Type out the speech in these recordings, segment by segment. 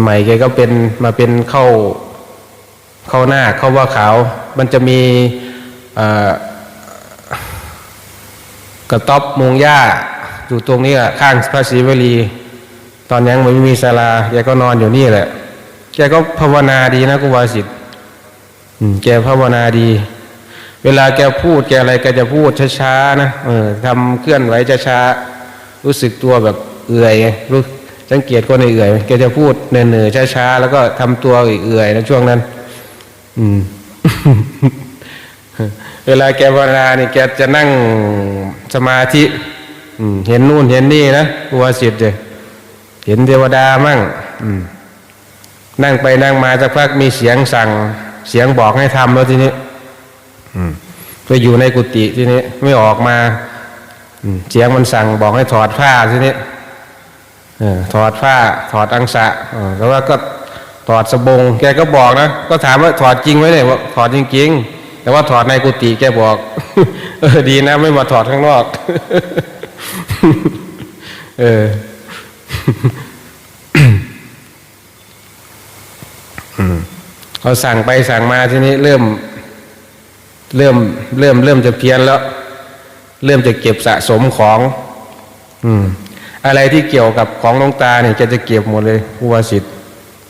ใหม่ๆแกก็เป็นมาเป็นเข้าเข้าหน้าเข้าว่าขาว มันจะมีกระต๊อบมงหญ้าอยู่ตรงนี้อะข้างพระศรีวลีตอนยังไม่มีศาลาแกก็นอนอยู่นี่แหละ แกก็ภาวนาดีนะกุวาสิทธิ์แกภาวนาดี เวลาแกพูดแกอะไรแกจะพูดช้าๆนะเออทำเคลื่อนไหวช้าๆรู้สึกตัวแบบเอื่อยรู้ สังเกตคนเอื่อยแกจะพูดเนื่อยๆช้าๆแล้วก็ทำตัวเอื่อยๆนช่วงนั้น อืม เวลาแกภาวนาเนี่ยแกจะนั่งสมาธิอืเห็นนู่นเห็นนี่นะกุวาสิทธิ์เลยเห็นเทวดามั่งอืนั่งไปนั่งมาสักพักมีเสียงสั่ง เสียงบอกให้ทำแล้วทีนี้อืไปอยู่ในกุฏิทีนี้ไม่ออกมาอืเสียงมันสั่งบอกให้ถอดผ้าทีนี้ ถอดผ้าถอดอังสะแล้วว่าก็ถอดสบง แกก็บอกนะ ก็ถามว่าถอดจริงไหมเนี่ยบอกถอดจริงๆ แต่ว่าถอดในกุฏิแกบอกเออดีนะไม่มาถอดข้างนอก เออเขาสั่งไปสั่งมาทีนี้เริ่ม เริ่มเริ่มเริ่มจะเพี้ยนแล้ว เริ่มจะเก็บสะสมของ อืม อะไรที่เกี่ยวกับของลวงตาเนี่ยแกจะเก็บหมดเลยผู้วาสิทธิ์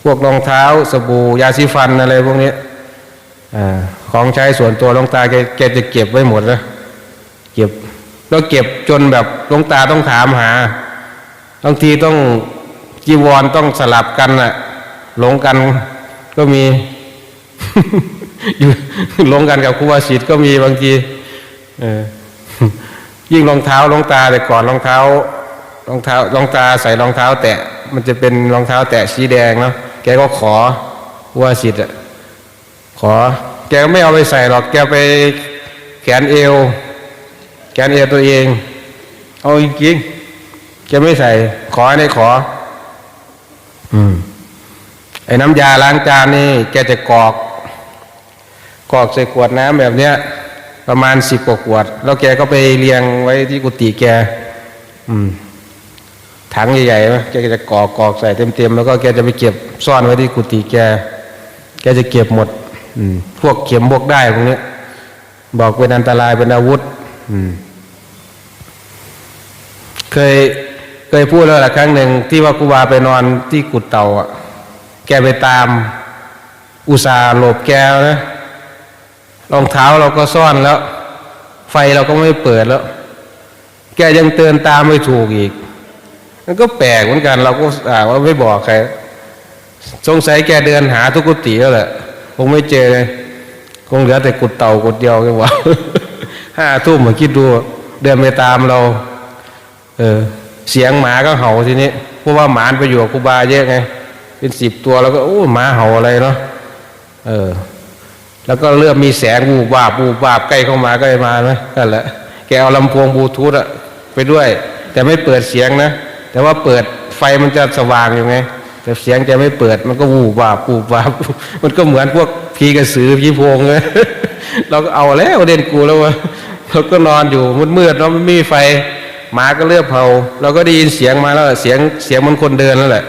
พวกรองเท้าสบู่ยาสีฟันอะไรพวกนี้ของใช้ส่วนตัวลวงตาแกแกจะเก็บไว้หมดนะเก็บแล้วเก็บจนแบบลวงตาต้องถามหาบางทีต้องจีวรต้องสลับกันน่ะหลงกันก็มีอยู่ลงกันกับครูวาสิทธิ์ก็มีบางทีเอยิ่งรองเท้ารองตาแต่ก่อนรองเท้า รองเท้ารองตาใส่รองเท้า แตะ มันจะเป็นรองเท้า แตะสีแดงเนาะแกก็ขอครูวาสิทธิ์ขอ แกไม่เอาไปใส่หรอกแกไปแขนเอว แขนเอวตัวเอง เอาจริงๆแกไม่ใส่ ขอในขอ อืมไอ้น้ำยาล้างจานนี่ แกจะกรอกกรอกใส่ขวดน้ำแบบเนี้ย ประมาณสิบกว่าขวด แล้วแกก็ไปเรียงไว้ที่กุฏิแก อืม ถังใหญ่ๆไหมแกจะกอกกอกใส่เต็มๆแล้วก็แกจะไปเก็บซ่อนไว้ที่กุฏิแก แกจะเก็บหมด อืม พวกเข็มพวกได้พวกนี้บอกเป็นอันตรายเป็นอาวุธ อืม เคยเคยพูดแล้วละครั้งหนึ่งที่ว่าครูบาไปนอนที่กุดเต่าอะ แกไปตาม อุตสาห์หลบแกนะรองเท้าเราก็ซ่อนแล้ว ไฟเราก็ไม่เปิดแล้ว แกยังเตือนตามไม่ถูกอีก มันก็แปลกเหมือนกัน เราก็อ่าว่าไม่บอกใครสงสัยแกเดินหาทุกกุฏิแล้วแหละคงไม่เจอเลยคงเหลือแต่กุดเต่ากุดเดียวแกว่าห้าทุ่มมาคิดดูเดินไปตามเรา เออ เสียงหมาก็เห่าทีนี้เพราะว่าหมาไปอยู่กับครูบาเยอะไง เป็นสิบตัวแล้วก็โอ้หมาเห่าอะไรเนาะเออ แล้วก็เริ่มมีแสงบูบวาบบูบวาบใกล้เข้ามาใกล้มาไหมนั่นแหละแกเอาลำโพงบลูทูธอะไปด้วย แต่ไม่เปิดเสียงนะ แต่ว่าเปิดไฟมันจะสว่างอยู่ไงแต่เสียงแกไม่เปิดมันก็วูบวาบวูบวาบมันก็เหมือนพวกผีกระสือผีโพงเลยเราก็เอาแล้วเด่นกูแล้ววะเราก็นอนอยู่มืดๆเนาะไม่มีไฟหมาก็เลือบเผาเราก็ได้ยินเสียงมาแล้วเสียงเสียงมันคนเดินนั่นแหละ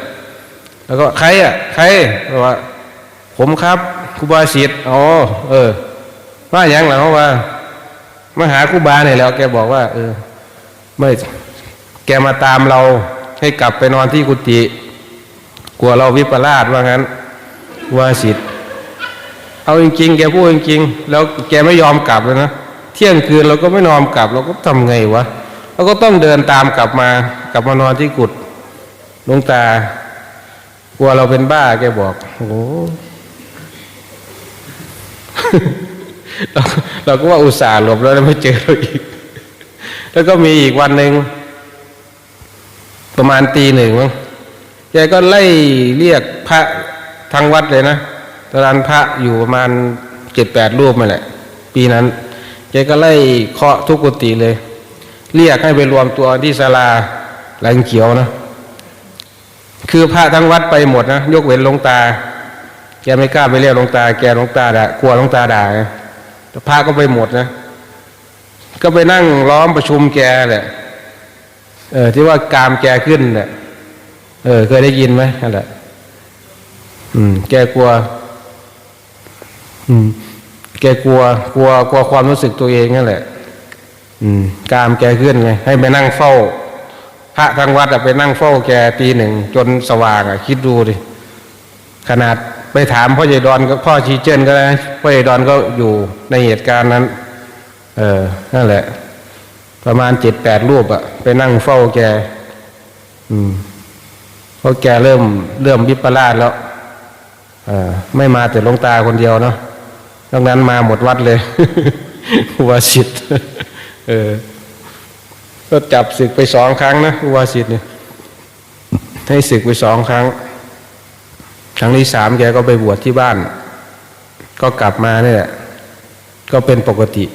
แล้วก็ใครอะใครบอกว่าผมครับครูบาศิษย์อ๋อเออว่าอย่างหลังว่ามาหาครูบาเนี่ยแล้วแกบอกว่า เออ ไม่ แกมาตามเราให้กลับไปนอนที่กุฏิกลัวเราวิปลาสว่างั้นครูบาศิษย์เอาจริง ๆ แกพูดจริง ๆ แล้วแกไม่ยอมกลับเลยนะเที่ยงคืนเราก็ไม่นอนกลับ เราก็ทำไงวะเราก็ต้องเดินตามกลับมากลับมานอนที่กุฏลงตากลัวเราเป็นบ้าแกบอกโอ้เราก็ว่าอุตส่าห์หลบแล้วไม่เจอเราอีก แล้วก็มีอีกวันหนึ่ง ประมาณตีหนึ่งมั้งแกก็ไล่เรียกพระทางวัดเลยนะตอนนั้นพระอยู่ประมาณเจ็ดแปดรูปมาแหละ ปีนั้นแกก็ไล่เคาะทุกกุฏิเลย เรียกให้ไปรวมตัวที่ศาลาหลังเขียวนะ คือพระทั้งวัดไปหมดนะ ยกเว้นหลวงตา แกไม่กล้าไปเรียกหลวงตา แกหลวงตาด่ากลัวหลวงตาด่าแต่พระก็ไปหมดนะ ก็ไปนั่งล้อมประชุมแกแหละ เออ ที่ว่ากามแกขึ้นแหละเออ เคยได้ยินไหมนั่นแหละอืม แกกลัว อืม แกกลัว กลัว กลัวความรู้สึกตัวเองนั่นแหละ อืม กามแกขึ้นไง ให้ไปนั่งเฝ้า พระทางวัดอะไปนั่งเฝ้าแกตีหนึ่งจนสว่างอะคิดดูดิ ขนาดไปถามพ่อใหญ่ดอนก็พ่อชีเจนก็ได้พ่อใหญ่ดอนก็อยู่ในเหตุการณ์นั้น เออ นั่นแหละ ประมาณเจ็ดแปดรูปอะไปนั่งเฝ้าแก อืมเพราะแกเริ่มเริ่มวิปลาสแล้วอไม่มาแต่ลงตาคนเดียวเนาะดังนั้นมาหมดวัดเลยอุวาสิทธิ์เออ ก็จับศึกไปสองครั้งนะอุวาสิทธิ์เนี่ยให้ศึกไปสองครั้ง ครั้งที่สามแกก็ไปบวชที่บ้าน ก็กลับมาเนี่ยก็เป็นปกติ